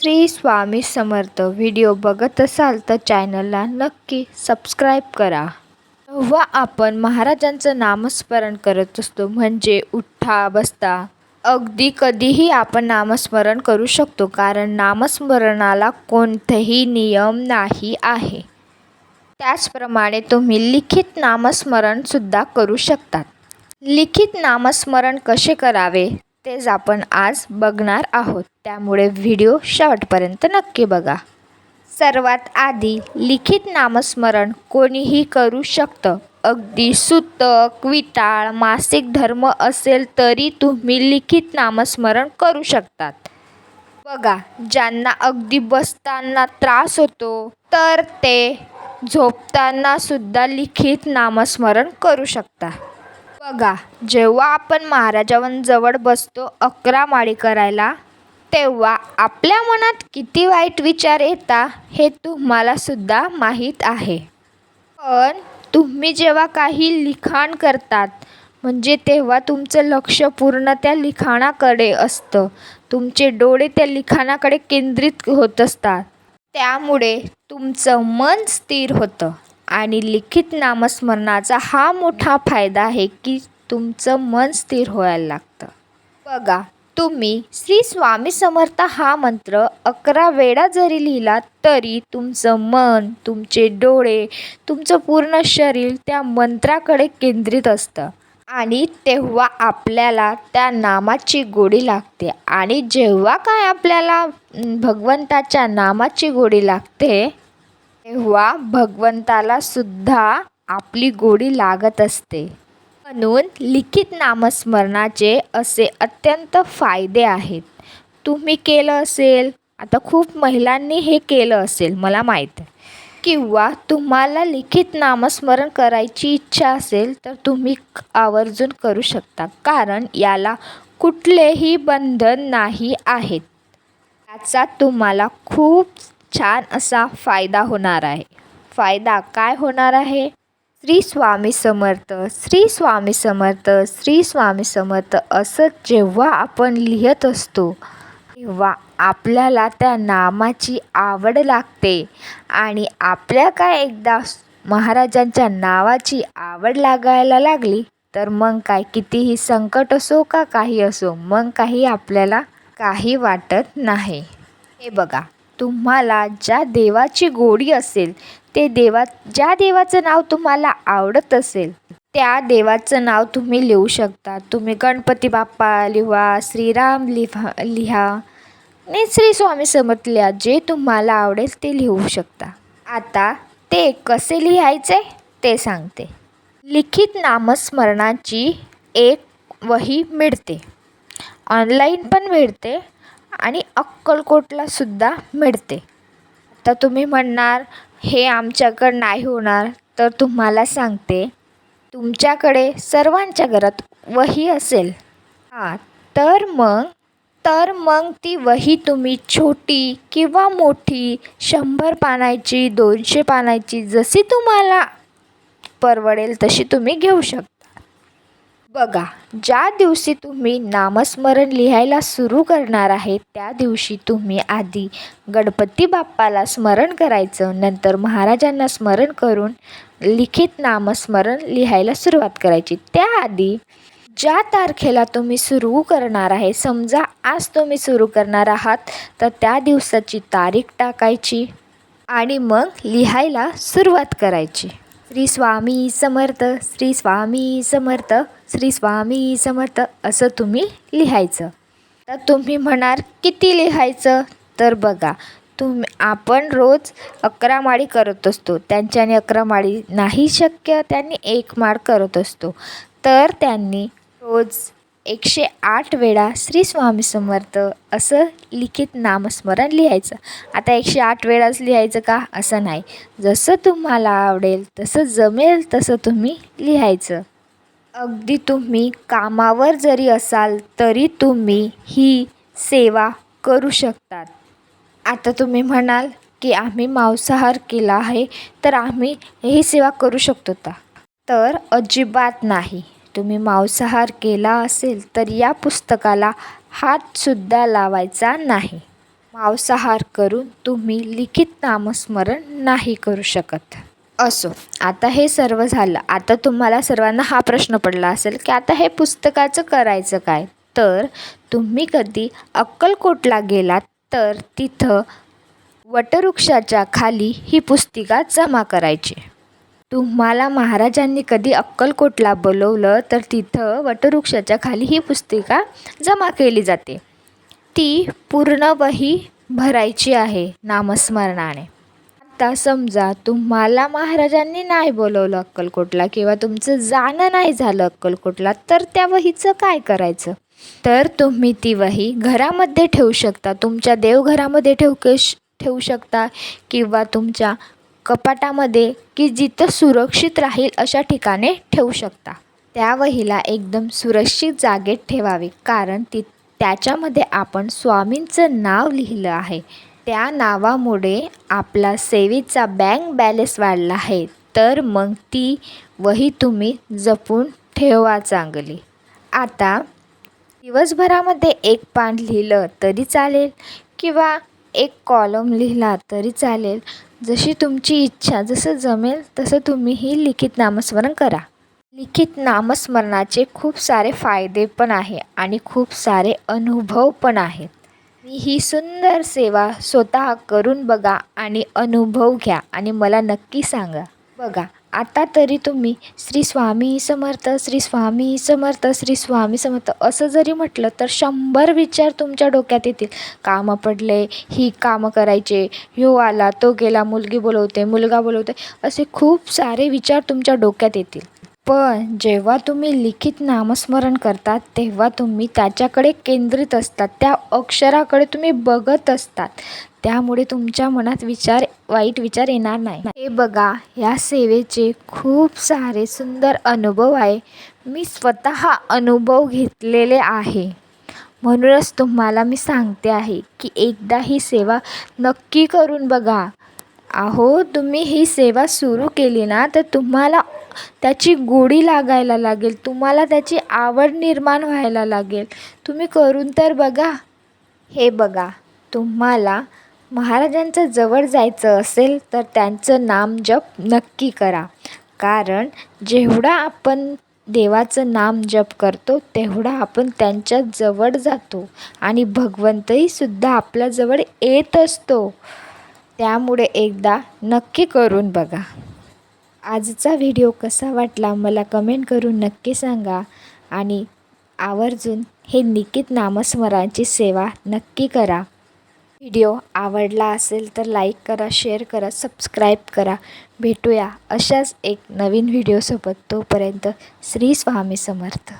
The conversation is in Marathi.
श्री स्वामी समर्थ. व्हिडिओ बघत असाल तर चॅनलला नक्की सबस्क्राईब करा. जेव्हा आपण महाराजांचं नामस्मरण करत असतो म्हणजे उठा बसता. अगदी कधीही आपण नामस्मरण करू शकतो कारण नामस्मरणाला कोणतेही नियम नाही आहे. त्याचप्रमाणे तुम्ही लिखित नामस्मरणसुद्धा करू शकतात. लिखित नामस्मरण कसे करावे? तेच आपण आज बघणार आहोत. त्यामुळे व्हिडिओ शेवटपर्यंत नक्की बघा. सर्वात आधी लिखित नामस्मरण कोणीही करू शकतं. अगदी सुतक विटाळ मासिक धर्म असेल तरी तुम्ही लिखित नामस्मरण करू शकतात. बघा ज्यांना अगदी बसताना त्रास होतो तर ते झोपताना सुद्धा लिखित नामस्मरण करू शकता. बघा जेव्हा आपण महाराजांजवळ बसतो अकरा माळी करायला तेव्हा आपल्या मनात किती वाईट विचार येता हे तुम्हाला सुद्धा माहीत आहे. पण तुम्ही जेव्हा काही लिखाण करतात म्हणजे तेव्हा तुमचं लक्ष पूर्ण त्या लिखाणाकडे असतं. तुमचे डोळे त्या लिखाणाकडे केंद्रित होत असतात. त्यामुळे तुमचं मन स्थिर होतं. आणि लिखित नामस्मरणाचा हा मोठा फायदा आहे की तुमचं मन स्थिर व्हायला लागतं. बघा तुम्ही श्री स्वामी समर्थ हा मंत्र अकरा वेळा जरी लिहिला तरी तुमचं मन तुमचे डोळे तुमचं पूर्ण शरीर त्या मंत्राकडे केंद्रित असतं. आणि तेव्हा आपल्याला त्या नामाची गोडी लागते. आणि जेव्हा काय आपल्याला भगवंताच्या नामाची गोडी लागते तेव्हा भगवंताला सुद्धा आपली गोडी लागत असते. म्हणून लिखित नामस्मरणाचे असे अत्यंत फायदे आहेत. तुम्ही केलं असेल आता खूप महिलांनी हे केलं असेल मला माहीत. आहे किंवा तुम्हाला लिखित नामस्मरण करायची इच्छा असेल तर तुम्ही आवर्जून करू शकता कारण याला कुठलेही बंधन नाही आहेत याचा तुम्हाला खूप छान असा फायदा होणार आहे. फायदा काय होणार आहे? श्री स्वामी समर्थ श्री स्वामी समर्थ श्री स्वामी समर्थ असं जेव्हा आपण लिहित असतो तेव्हा आपल्याला त्या नामाची आवड लागते आणि आपल्या काय एकदा महाराजांच्या नावाची आवड लागायला लागली तर मग काय? कितीही संकट असो का काही असो मग काही आपल्याला काही वाटत नाही. हे बघा. तुम्हाला ज्या देवाची गोडी असेल ते देवा ज्या देवाचं नाव तुम्हाला आवडत असेल त्या देवाचं नाव तुम्ही लिहू शकता. तुम्ही गणपती बाप्पा लिहा श्रीराम लिहा लिहा आणि श्री स्वामी समर्थ लिहा. जे तुम्हाला आवडेल ते लिहू शकता. आता ते कसे लिहायचे ते सांगते. लिखित नामस्मरणाची एक वही मिळते. ऑनलाईन पण मिळते. आणि अक्कलकोटलासुद्धा मिळते. तर तुम्ही म्हणणार हे आमच्याकडं नाही होणार. तर तुम्हाला सांगते तुमच्याकडे सर्वांच्या घरात वही असेल. हां तर मग तर मग ती वही तुम्ही छोटी किंवा मोठी शंभर पानाची दोनशे पानाची जशी तुम्हाला परवडेल तशी तुम्ही घेऊ शकता. बघा ज्या दिवशी तुम्ही नामस्मरण लिहायला सुरू करणार आहे त्या दिवशी तुम्ही आधी गणपती बाप्पाला स्मरण करायचं नंतर महाराजांना स्मरण करून लिखित नामस्मरण लिहायला सुरुवात करायची. त्याआधी ज्या तारखेला तुम्ही सुरू करणार आहे समजा आज तुम्ही सुरू करणार आहात तर त्या दिवसाची तारीख टाकायची आणि मग लिहायला सुरुवात करायची. श्री स्वामी समर्थ श्री स्वामी समर्थ. श्री स्वामी समर्थ असं तुम्ही लिहायचं. तर तुम्ही म्हणाल किती लिहायचं? तर बघा तुम्ही आपण रोज अकरा माळी करत असतो. त्यांच्याने अकरा माळी नाही शक्य त्यांनी एक माळ करत असतो. तर त्यांनी रोज एकशे आठ वेळा श्री स्वामी समर्थ असं लिखित नामस्मरण लिहायचं. आता एकशे आठ वेळाच लिहायचं का? असं नाही. जसं तुम्हाला आवडेल तसं जमेल तसं तुम्ही लिहायचं. अगदी तुम्ही कामावर जरी असाल तरी तुम्ही ही सेवा करू शकतात. आता तुम्ही म्हणाल की आम्ही मांसाहार केला आहे तर आम्ही ही सेवा करू शकतो का? तर अजिबात नाही. तुम्ही मांसाहार केला असेल तर या पुस्तकाला हातसुद्धा लावायचा नाही. मांसाहार करून तुम्ही लिखित नामस्मरण नाही करू शकत. असो. आता हे सर्व झालं. आता तुम्हाला सर्वांना हा प्रश्न पडला असेल की आता हे पुस्तकाचं करायचं काय? तर तुम्ही कधी अक्कलकोटला गेलात तर तिथं वटवृक्षाच्या खाली ही पुस्तिका जमा करायची. तुम्हाला महाराजांनी कधी अक्कलकोटला बोलवलं तर तिथं वटवृक्षाच्या खाली ही पुस्तिका जमा केली जाते. ती पूर्ण वही भरायची आहे नामस्मरणाने. आता समजा तुम्हाला महाराजांनी नाही बोलवलं अक्कलकोटला किंवा तुमचं जाणं नाही झालं अक्कलकोटला तर त्या वहीचं काय करायचं? तर तुम्ही ती वही घरामध्ये ठेवू शकता. तुमच्या देवघरामध्ये ठेवू ठेवू शकता किंवा तुमच्या कपाटामध्ये की जिथं सुरक्षित राहील अशा ठिकाणी ठेवू शकता. त्या वहीला एकदम सुरक्षित जागेत ठेवावी कारण ती त्याच्यामध्ये आपण स्वामींचं नाव लिहिलं आहे. त्या नावामुळे आपला सेवेचा बँक बॅलेन्स वाढला आहे. तर मग ती वही तुम्ही जपून ठेवा चांगली. आता दिवसभरामध्ये एक पान लिहिलं तरी चालेल किंवा एक कॉलम लिहिला तरी चालेल. जशी तुमची इच्छा जसं जमेल तसं तुम्ही ही लिखित नामस्मरण करा. लिखित नामस्मरणाचे खूप सारे फायदे पण आहे आणि खूप सारे अनुभव पण आहेत. मी ही सुंदर सेवा स्वतः करून बघा आणि अनुभव घ्या आणि मला नक्की सांगा. बघा आता तरी तुम्ही श्री स्वामी समर्थ श्री स्वामी समर्थ श्री स्वामी समर्थ असं जरी म्हटलं तर शंभर विचार तुमच्या डोक्यात येतील. कामं पडले ही कामं करायचे ह्यो आला तो गेला मुलगी बोलवते मुलगा बोलवते असे खूप सारे विचार तुमच्या डोक्यात येतील. पण जेव्हा तुम्ही लिखित नामस्मरण करतात तेव्हा तुम्ही त्याच्याकडे केंद्रित असतात. त्या अक्षराकडे तुम्ही बघत असतात. त्यामुळे तुमच्या मनात विचार वाईट विचार येणार नाही. हे बघा या सेवेचे खूप सारे सुंदर अनुभव आहे. मी स्वतः अनुभव घेतलेले आहे. म्हणूनच तुम्हाला मी सांगते आहे की एकदा ही सेवा नक्की करून बघा. अहो तुम्ही ही सेवा सुरू केली ना तर तुम्हाला त्याची गोडी लागायला लागेल. तुम्हाला त्याची आवड निर्माण व्हायला लागेल. तुम्ही करून तर बघा. हे बघा तुम्हाला महाराजांच्या जवळ जायचं असेल तर त्यांचं नाम जप नक्की करा. कारण जेवढा आपण देवाचं नाम जप करतो तेवढा आपण त्यांच्या जवळ जातो. आणि भगवंतही सुद्धा आपल्याजवळ येत असतो. त्यामुळे एकदा नक्की करून बघा. आजचा व्हिडिओ कसा वाटला मला कमेंट करून नक्की सांगा आणि आवर्जून हे निकित नामस्मरांची सेवा नक्की करा. व्हिडिओ आवडला असेल तर लाईक करा शेअर करा सबस्क्राईब करा. भेटूया अशाच एक नवीन व्हिडिओसोबत. तोपर्यंत श्री स्वामी समर्थ.